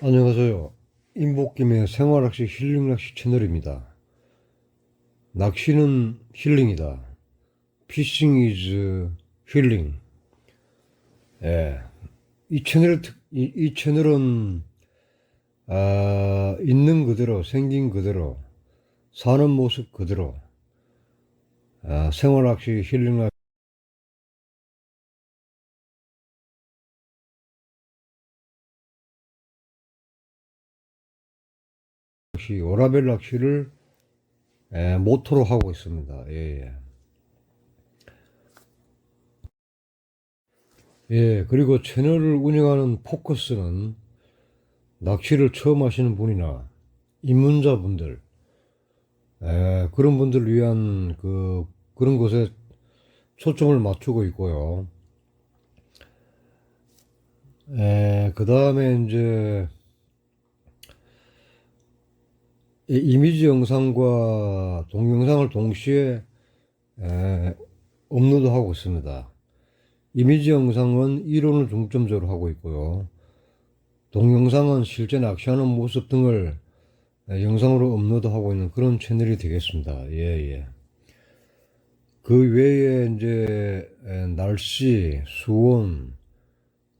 안녕하세요. 인복김의 생활낚시 힐링낚시 채널입니다. 낚시는 힐링이다. 피싱 이즈 힐링. 예. 이 채널, 특- 이, 이 채널은, 아, 있는 그대로, 생긴 그대로, 사는 모습 그대로, 아, 생활낚시 힐링낚시 낚시, 오라벨 낚시를 에, 모토로 하고 있습니다. 예, 예. 예, 그리고 채널을 운영하는 포커스는 낚시를 처음 하시는 분이나 입문자분들, 에, 그런 분들을 위한 그, 그런 것에 초점을 맞추고 있고요. 에, 그 다음에 이제, 이 이미지 영상과 동영상을 동시에 에, 업로드하고 있습니다. 이미지 영상은 이론을 중점적으로 하고 있고요. 동영상은 실제 낚시하는 모습 등을 에, 영상으로 업로드하고 있는 그런 채널이 되겠습니다. 예, 예. 그 외에 이제 에, 날씨, 수온,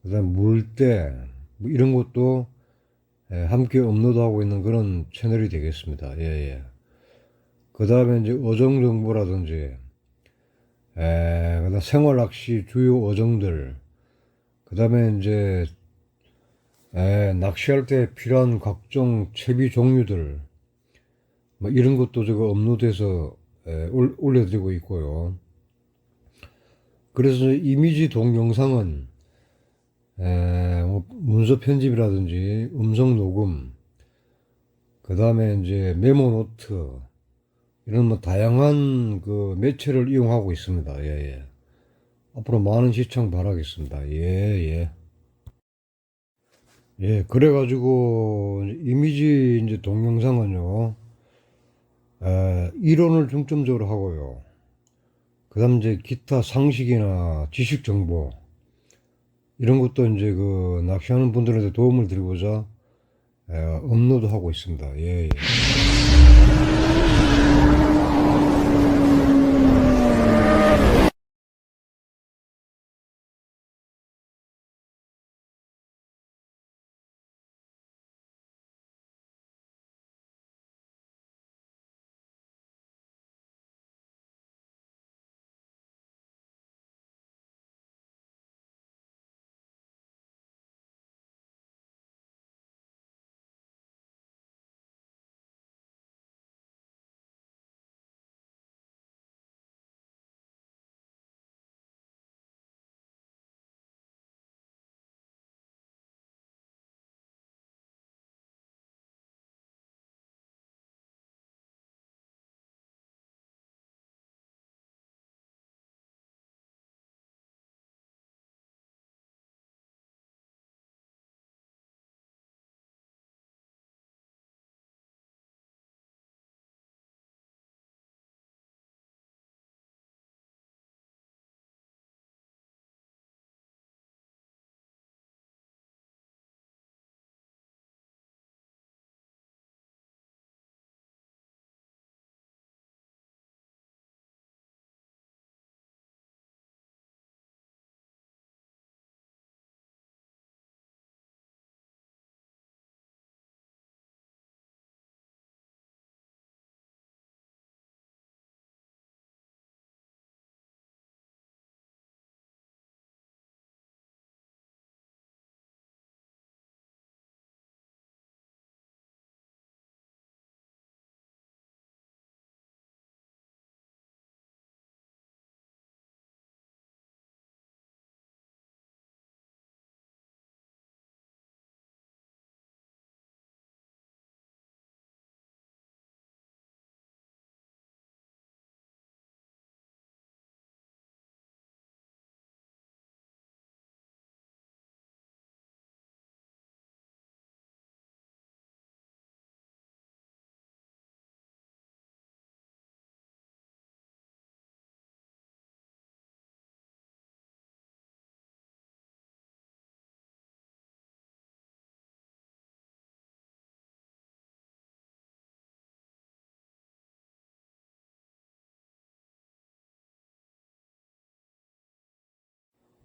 그다음 물때 뭐 이런 것도 예, 함께 업로드하고 있는 그런 채널이 되겠습니다. 예, 예. 그 다음에 이제 어종 정보라든지, 에, 그다음 생활 낚시 주요 어종들, 그 다음에 이제, 에, 낚시할 때 필요한 각종 채비 종류들, 뭐 이런 것도 제가 업로드해서 에, 올- 올려드리고 있고요. 그래서 이미지 동영상은 에, 뭐 문서 편집이라든지 음성 녹음, 그 다음에 이제 메모 노트, 이런 뭐 다양한 그 매체를 이용하고 있습니다. 예, 예. 앞으로 많은 시청 바라겠습니다. 예, 예. 예, 그래가지고 이미지 이제 동영상은요, 에, 이론을 중점적으로 하고요. 그 다음 이제 기타 상식이나 지식 정보, 이런 것도 이제 그 낚시하는 분들한테 도움을 드리고자 에, 업로드하고 있습니다. 예, 예.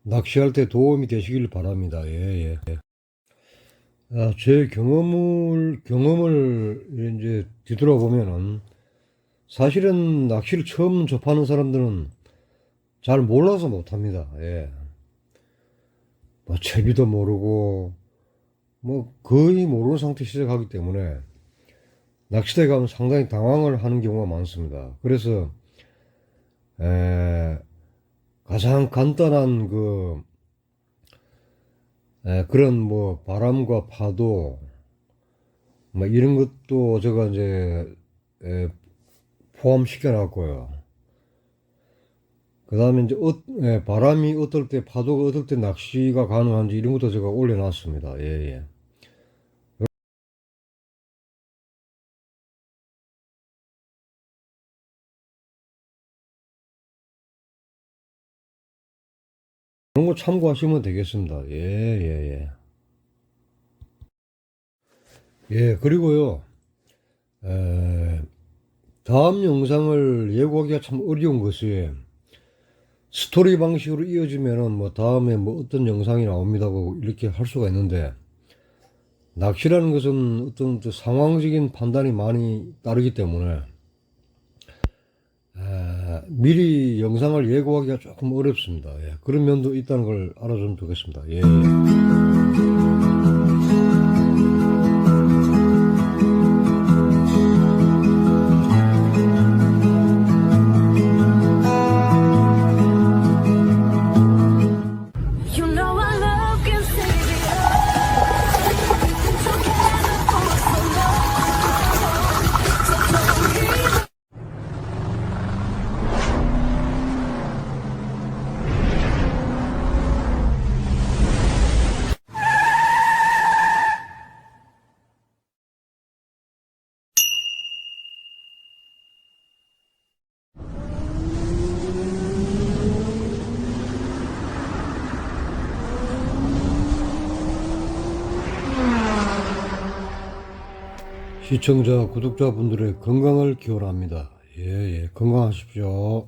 낚시할 때 도움이 되시길 바랍니다. 예, 예. 아, 제 경험을, 경험을 이제 뒤돌아보면은 사실은 낚시를 처음 접하는 사람들은 잘 몰라서 못합니다. 예. 뭐, 채비도 모르고, 뭐, 거의 모르는 상태 시작하기 때문에 낚시대 가면 상당히 당황을 하는 경우가 많습니다. 그래서, 에, 가장 간단한 그, 에, 그런 뭐 바람과 파도, 뭐 이런 것도 제가 이제, 에, 포함시켜 놨고요. 그 다음에 이제, 어, 에, 바람이 어떨 때, 파도가 어떨 때 낚시가 가능한지 이런 것도 제가 올려놨습니다. 예, 예. 그런 거 참고하시면 되겠습니다. 예, 예, 예. 예, 그리고요, 에, 다음 영상을 예고하기가 참 어려운 것이 스토리 방식으로 이어지면은 뭐 다음에 뭐 어떤 영상이 나옵니다고 이렇게 할 수가 있는데 낚시라는 것은 어떤 그 상황적인 판단이 많이 따르기 때문에 에, 미리 영상을 예고하기가 조금 어렵습니다. 예, 그런 면도 있다는 걸 알아주면 좋겠습니다. 예, 예. 시청자, 구독자분들의 건강을 기원합니다. 예, 예, 건강하십시오.